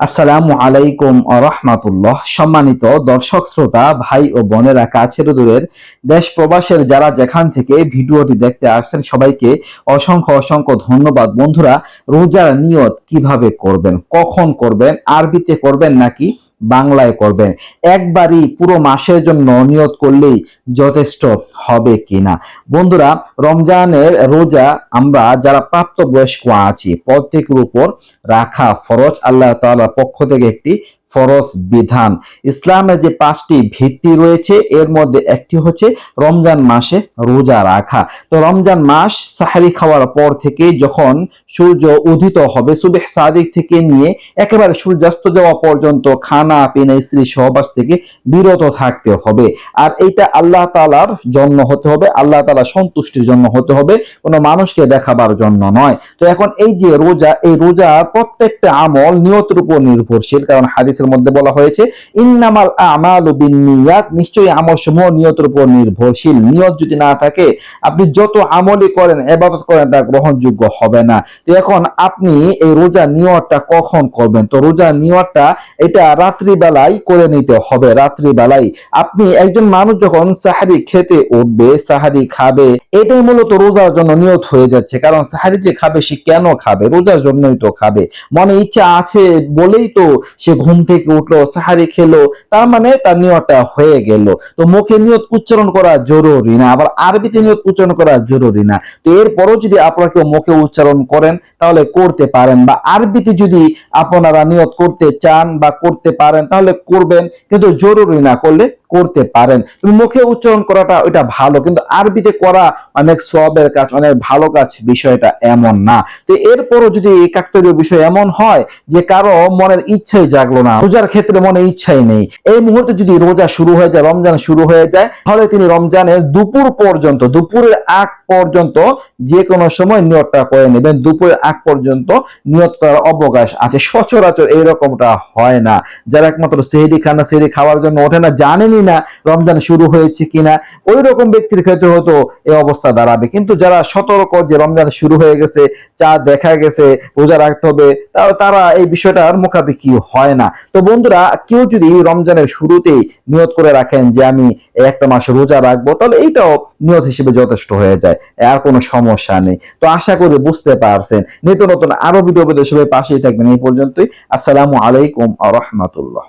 আসসালামু আলাইকুম রহমাতুল্লাহ। সম্মানিত দর্শক, শ্রোতা, ভাই ও বোনেরা কাছের দূরের দেশ প্রবাসের যারা যেখান থেকে ভিডিওটি দেখতে আসছেন, সবাইকে অসংখ্য অসংখ্য ধন্যবাদ। বন্ধুরা, রোজার নিয়ত কীভাবে করবেন, কখন করবেন, আরবিতে করবেন নাকি বাংলায় করবেন। একবারই পুরো মাসের জন্য নিয়ত করলেই যথেষ্ট হবে কিনা। বন্ধুরা, রমজানের রোজা আমরা যারা প্রাপ্তবয়স্ক আছি, প্রত্যেকের উপর রাখা ফরজ, আল্লাহ তাআলার পক্ষ থেকে একটি ফরজ বিধান। ইসলামের যে পাঁচটি ভিত্তি রয়েছে, এর মধ্যে একটি হচ্ছে রমজান মাসে রোজা রাখা। তো রমজান মাস সাহারি খাওয়ার পর থেকে যখন সূর্য উদিত হবে। সুবেহ সাদিক থেকে নিয়ে একেবারে সূর্যাস্ত যাওয়া পর্যন্ত খানা, পিনা, স্ত্রী সহবাস থেকে বিরত থাকতে হবে। আর এইটা আল্লাহ তালার জন্য হতে হবে। আল্লাহ তালা সন্তুষ্টির জন্য হতে হবে। কোনো মানুষকে দেখাবার জন্য নয়। তো এখন এই যে রোজা, এই রোজার প্রত্যেকটা আমল নিয়তের উপর নির্ভরশীল। কারণ হাদিসের মধ্যে বলা হয়েছে, ইন্নামাল আমালু বিন্নিয়াত নিশ্চয়ই আমল সমূহ নিয়তের উপর নির্ভরশীল। নিয়ত যদি না থাকে, আপনি যত আমলই করেন, এবাদত করেন, তা গ্রহণযোগ্য হবে না। এখন আপনি এই রোজা নিয়তটা কখন করবেন? তো রোজা নিয়তটা এটা রাত্রিবেলায় করে নিতে হবে রাত্রিবেলায় আপনি একজন মানুষ যখন সাহারি খেতে উঠবে, সাহারি খাবে, এটাই মূলত রোজার জন্য নিয়ত হয়ে যাচ্ছে। কারণ সাহারি যে খাবে, সে কেন খাবে? রোজার জন্যই তো খাবে। মনে ইচ্ছা আছে বলেই তো সে ঘুম থেকে উঠল, সাহারি খেলো, তার মানে তার নিয়তটা হয়ে গেল। তো মুখে নিয়ত উচ্চারণ করা জরুরি না, আবার আরবিতে নিয়ত উচ্চারণ করা জরুরি না। তো এরপরও যদি আপনারা কেউ মুখে উচ্চারণ করেন তাহলে করতে পারেন বা আরবিতে যদি আপনারা নিয়ত করতে চান বা করতে পারেন তাহলে করবেন, কিন্তু জরুরি না করলে করতে পারেন। তুমি মুখে উচ্চারণ করাটা ওইটা ভালো, কিন্তু আরবিতে করা অনেক সবের কাজ, অনেক ভালো কাজ বিষয়টা এমন না। তো এরপরও যদি এই কাকতালীয় বিষয় এমন হয় যে কারও মনের ইচ্ছাই জাগলো না, রোজার ক্ষেত্রে মনে ইচ্ছাই নেই। এই মুহূর্তে যদি রোজা শুরু হয়ে যায়, রমজান শুরু হয়ে যায়, তাহলে তিনি রমজানের দুপুর পর্যন্ত, দুপুরের আগ পর্যন্ত যে কোনো সময় নিয়তটা করে নেবেন। দুপুরের আগ পর্যন্ত নিয়ত করার অবকাশ আছে। সচরাচর এইরকমটা হয় না। যারা একমাত্র সেহরি খানা সেহরি খাওয়ার জন্য ওঠে না জানেনই না রমজান শুরু হয়েছে কিনা ওই রকম ব্যক্তির ক্ষেত্রে হয়তো এই অবস্থা দাঁড়াবে। কিন্তু যারা সতর্ক যে রমজান শুরু হয়ে গেছে চা দেখা গেছে, রোজা রাখতে হবে তারা এই বিষয়টার মুখাপেক্ষি হয় না। তো বন্ধুরা, কেউ যদি রমজানের শুরুতেই নিয়ত করে রাখেন যে আমি একটা মাস রোজা রাখব, তাহলে এইটাও নিয়ত হিসেবে যথেষ্ট হয়ে যায়, আর কোনো সমস্যা নেই। তো আশা করি বুঝতে পারছেন। নিত্য নতুন আরও ভিডিও পেতে সবাই পাশেই থাকবেন। এই পর্যন্তই। আসসালামু আলাইকুম আ রহমতুল্লাহ।